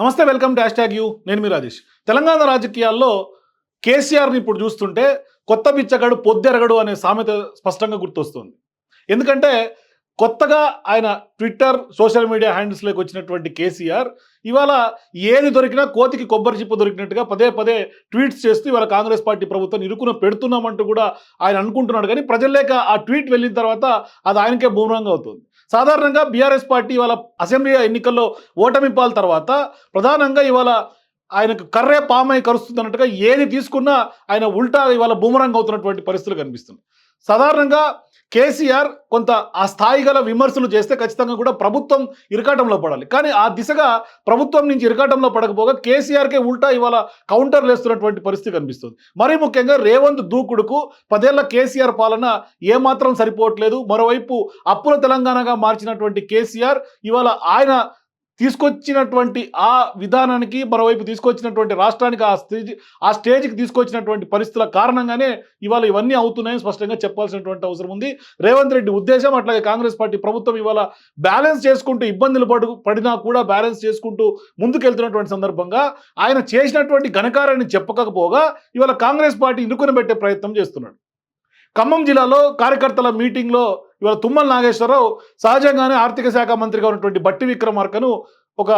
నమస్తే welcome dash tag you. నేను మీ రాజేష్. తెలంగాణ రాజకీయాల్లో కేసీఆర్ని ఇప్పుడు చూస్తుంటే కొత్త బిచ్చగాడు పొద్దెరగడు అనే సామెత స్పష్టంగా గుర్తొస్తుంది. ఎందుకంటే కొత్తగా ఆయన ట్విట్టర్ సోషల్ మీడియా హ్యాండిల్స్లోకి వచ్చినటువంటి కేసీఆర్ ఇవాళ ఏది దొరికినా కోతికి కొబ్బరి చిప్ప దొరికినట్టుగా పదే పదే ట్వీట్స్ చేస్తూ ఇవాళ కాంగ్రెస్ పార్టీ ప్రభుత్వం ఇరుకున పెడుతున్నామంటూ కూడా ఆయన అనుకుంటున్నాడు. కానీ ప్రజల్లేక ఆ ట్వీట్ వెళ్ళిన తర్వాత అది ఆయనకే బూమరంగా అవుతుంది. సాధారణంగా బీఆర్ఎస్ పార్టీ ఇవాళ అసెంబ్లీ ఎన్నికల్లో ఓటమిపాల తర్వాత ప్రధానంగా ఇవాళ ఆయనకు కర్రే పామై కరుస్తుంది అన్నట్టుగా ఏది తీసుకున్నా ఆయన ఉల్టా ఇవాళ బూమరంగ్ అవుతున్నటువంటి పరిస్థితులు కనిపిస్తుంది సాధారణంగా కేసీఆర్ కొంత ఆ స్థాయి గల విమర్శలు చేస్తే ఖచ్చితంగా కూడా ప్రభుత్వం ఇరకాటంలో పడాలి. కానీ ఆ దిశగా ప్రభుత్వం నుంచి ఇరకాటంలో పడకపోగా కేసీఆర్కే ఉల్టా ఇవాళ కౌంటర్లు వేస్తున్నటువంటి పరిస్థితి కనిపిస్తుంది. మరీ ముఖ్యంగా రేవంత్ దూకుడుకు పదేళ్ళ కేసీఆర్ పాలన ఏమాత్రం సరిపోవట్లేదు. మరోవైపు అప్పుల తెలంగాణగా మార్చినటువంటి కేసీఆర్ ఇవాళ ఆయన తీసుకొచ్చినటువంటి ఆ విధానానికి మరోవైపు తీసుకొచ్చినటువంటి రాష్ట్రానికి ఆ స్టేజ్ ఆ స్టేజ్కి తీసుకొచ్చినటువంటి పరిస్థితుల కారణంగానే ఇవాళ ఇవన్నీ అవుతున్నాయని స్పష్టంగా చెప్పాల్సినటువంటి అవసరం ఉంది. రేవంత్ రెడ్డి ఉద్దేశం అట్లాగే కాంగ్రెస్ పార్టీ ప్రభుత్వం ఇవాళ బ్యాలెన్స్ చేసుకుంటూ ఇబ్బందులు పడు పడినా కూడా బ్యాలెన్స్ చేసుకుంటూ ముందుకెళ్తున్నటువంటి సందర్భంగా ఆయన చేసినటువంటి ఘనకార్యాన్ని చెప్పకపోగా ఇవాళ కాంగ్రెస్ పార్టీ ఇరుకుని పెట్టే ప్రయత్నం చేస్తున్నాడు. ఖమ్మం జిల్లాలో కార్యకర్తల మీటింగ్లో ఇవాళ తుమ్మల నాగేశ్వరరావు సహజంగానే ఆర్థిక శాఖ మంత్రిగా ఉన్నటువంటి బట్టి విక్రమార్కను ఒక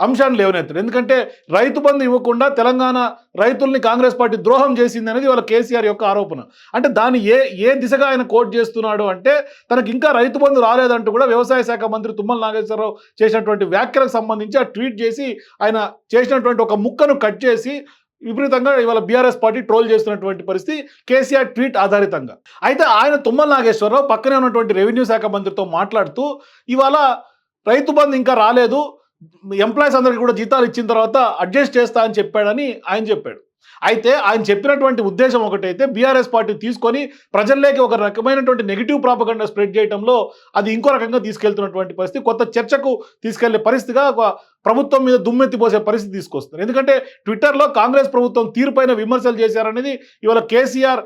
అంశాన్ని లేవనెత్తాడు. ఎందుకంటే రైతు బంధు ఇవ్వకుండా తెలంగాణ రైతుల్ని కాంగ్రెస్ పార్టీ ద్రోహం చేసింది అనేది వాళ్ళ కేసీఆర్ యొక్క ఆరోపణ. అంటే దాన్ని ఏ ఏ దిశగా ఆయన కోట్ చేస్తున్నాడు అంటే తనకి ఇంకా రైతు బంధు రాలేదంటూ కూడా వ్యవసాయ శాఖ మంత్రి తుమ్మల నాగేశ్వరరావు చేసినటువంటి వ్యాఖ్యలకు సంబంధించి ఆ ట్వీట్ చేసి ఆయన చేసినటువంటి ఒక ముక్కను కట్ చేసి విపరీతంగా ఇవాళ బీఆర్ఎస్ పార్టీ ట్రోల్ చేస్తున్నటువంటి పరిస్థితి కేసీఆర్ ట్వీట్ ఆధారితంగా. అయితే ఆయన తుమ్మల నాగేశ్వరరావు పక్కనే ఉన్నటువంటి రెవెన్యూ శాఖ మంత్రితో మాట్లాడుతూ ఇవాళ రైతు బంధు ఇంకా రాలేదు ఎంప్లాయీస్ అందరికీ కూడా జీతాలు ఇచ్చిన తర్వాత అడ్జస్ట్ చేస్తా అని చెప్పాడని ఆయన చెప్పాడు. అయితే ఆయన చెప్పినటువంటి ఉద్దేశం ఒకటైతే బీఆర్ఎస్ పార్టీ తీసుకొని ప్రజల్లోకి ఒక రకమైనటువంటి నెగిటివ్ ప్రాపగండా స్ప్రెడ్ చేయడంలో అది ఇంకో రకంగా తీసుకెళ్తున్నటువంటి పరిస్థితి. కొత్త చర్చకు తీసుకెళ్ళే పరిస్థితిగా ఒక ప్రభుత్వం మీద దుమ్మెత్తిపోసే పరిస్థితి తీసుకొస్తారు ఎందుకంటే ట్విట్టర్లో కాంగ్రెస్ ప్రభుత్వం తీరుపైన విమర్శలు చేశారనేది ఇవాళ కేసీఆర్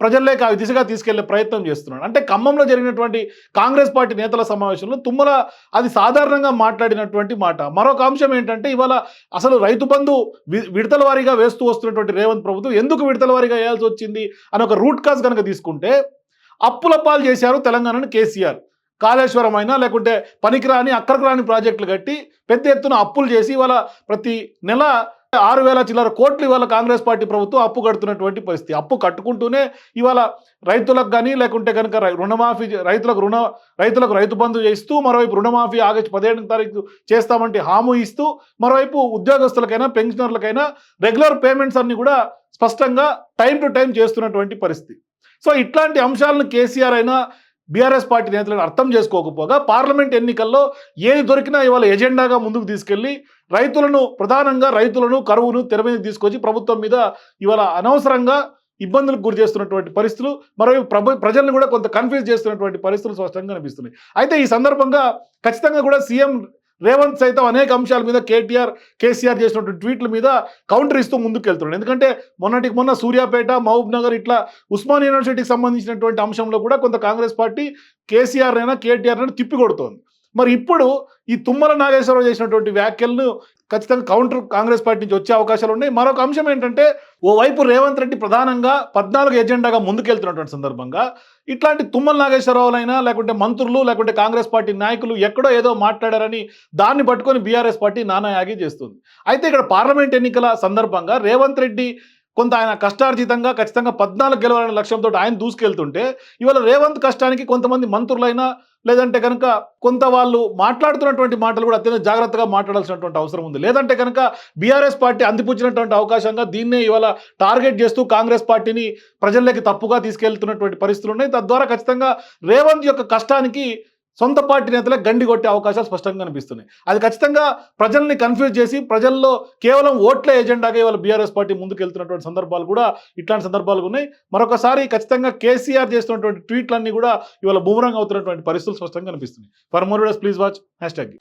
ప్రజల్లోకి ఆ దిశగా తీసుకెళ్ళే ప్రయత్నం చేస్తున్నాడు. అంటే ఖమ్మంలో జరిగినటువంటి కాంగ్రెస్ పార్టీ నేతల సమావేశంలో తుమ్మల అది సాధారణంగా మాట్లాడినటువంటి మాట. మరొక అంశం ఏంటంటే ఇవాళ అసలు రైతు బంధు వి- విడతల వారీగా వేస్తూ వస్తున్నటువంటి రేవంత్ ప్రభుత్వం ఎందుకు విడతల వారీగా వేయాల్సి వచ్చింది అని ఒక రూట్ కాజ్ కనుక తీసుకుంటే అప్పుల పాలు చేశారు తెలంగాణను కేసీఆర్. కాళేశ్వరం అయినా లేకుంటే పనికిరాని అక్కడికి రాని ప్రాజెక్టులు కట్టి పెద్ద ఎత్తున అప్పులు చేసి ఇవాళ ప్రతి నెల ఆరు వేల చిల్లర కోట్లు ఇవాళ కాంగ్రెస్ పార్టీ ప్రభుత్వం అప్పు కడుతున్నటువంటి పరిస్థితి. అప్పు కట్టుకుంటూనే ఇవాళ రైతులకు కానీ లేకుంటే కనుక రై- రుణమాఫీ రైతులకు రుణ రైతులకు రైతు బంధు చేస్తూ మరోవైపు రుణమాఫీ ఆగస్టు పదిహేను తారీఖు చేస్తామంటే హామీ ఇస్తూ మరోవైపు ఉద్యోగస్తులకైనా పెన్షనర్లకైనా రెగ్యులర్ పేమెంట్స్ అన్ని కూడా స్పష్టంగా టైం టు టైం చేస్తున్నటువంటి పరిస్థితి. సో ఇట్లాంటి అంశాలను కేసీఆర్ అయినా బీఆర్ఎస్ పార్టీ నేతలను అర్థం చేసుకోకపోగా పార్లమెంట్ ఎన్నికల్లో ఏది దొరికినా ఇవాళ ఎజెండాగా ముందుకు తీసుకెళ్ళి రైతులను ప్రధానంగా రైతులను కరువును తెర మీద తీసుకొచ్చి ప్రభుత్వం మీద ఇవాళ అనవసరంగా ఇబ్బందులకు గురి చేస్తున్నటువంటి పరిస్థితులు మరోవైపు ప్రభు ప్రజలను కూడా కొంత కన్ఫ్యూజ్ చేస్తున్నటువంటి పరిస్థితులు స్పష్టంగా కనిపిస్తున్నాయి. అయితే ఈ సందర్భంగా ఖచ్చితంగా కూడా సీఎం రేవంత్ సైతం అనేక అంశాల మీద కేటీఆర్ కేసీఆర్ చేసినటువంటి ట్వీట్ల మీద కౌంటర్ ఇస్తూ ముందుకు వెళ్తున్నాడు ఎందుకంటే మొన్నటికి మొన్న సూర్యాపేట మహబూబ్ నగర్ ఇట్లా ఉస్మాన్ యూనివర్సిటీకి సంబంధించినటువంటి అంశంలో కూడా కొంత కాంగ్రెస్ పార్టీ కేసీఆర్ అయినా కేటీఆర్ అయినా తిప్పికొడుతోంది. మరి ఇప్పుడు ఈ తుమ్మల నాగేశ్వరరావు చేసినటువంటి వ్యాఖ్యలను ఖచ్చితంగా కౌంటర్ కాంగ్రెస్ పార్టీ నుంచి వచ్చే అవకాశాలు ఉన్నాయి. మరొక అంశం ఏంటంటే ఓవైపు రేవంత్ రెడ్డి ప్రధానంగా పద్నాలుగు ఎజెండాగా ముందుకెళ్తున్నటువంటి సందర్భంగా ఇట్లాంటి తుమ్మల నాగేశ్వరరావులైనా లేకుంటే మంత్రులు లేకుంటే కాంగ్రెస్ పార్టీ నాయకులు ఎక్కడో ఏదో మాట్లాడారని దాన్ని పట్టుకొని బీఆర్ఎస్ పార్టీ నానా యాగి చేస్తుంది. అయితే ఇక్కడ పార్లమెంట్ ఎన్నికల సందర్భంగా రేవంత్ రెడ్డి కొంత ఆయన కష్టార్జితంగా ఖచ్చితంగా పద్నాలుగు గెలవాలనే లక్ష్యంతో ఆయన దూసుకెళ్తుంటే ఇవాళ రేవంత్ కష్టానికి కొంతమంది మంత్రులైనా లేదంటే కనుక కొంత వాళ్ళు మాట్లాడుతున్నటువంటి మాటలు కూడా అత్యంత జాగ్రత్తగా మాట్లాడాల్సినటువంటి అవసరం ఉంది. లేదంటే కనుక బీఆర్ఎస్ పార్టీ అందిపుచ్చినటువంటి అవకాశంగా దీన్నే ఇవాళ టార్గెట్ చేస్తూ కాంగ్రెస్ పార్టీని ప్రజల్లోకి తప్పుగా తీసుకెళ్తున్నటువంటి పరిస్థితులు ఉన్నాయి. తద్వారా ఖచ్చితంగా రేవంత్ యొక్క కష్టానికి సొంత పార్టీ నేతలే గండి కొట్టే అవకాశాలు స్పష్టంగా కనిపిస్తున్నాయి. అది ఖచ్చితంగా ప్రజల్ని కన్ఫ్యూజ్ చేసి ప్రజల్లో కేవలం ఓట్ల ఏజెండాగా ఇవాళ బీఆర్ఎస్ పార్టీ ముందుకు వెళ్తున్నటువంటి సందర్భాలు కూడా ఇట్లాంటి సందర్భాలు ఉన్నాయి. మరొకసారి ఖచ్చితంగా కేసీఆర్ చేస్తున్నటువంటి ట్వీట్లన్నీ కూడా ఇవాళ బూమరంగ్ అవుతున్నటువంటి పరిస్థితులు స్పష్టంగా కనిపిస్తున్నాయి. For more please watch hashtag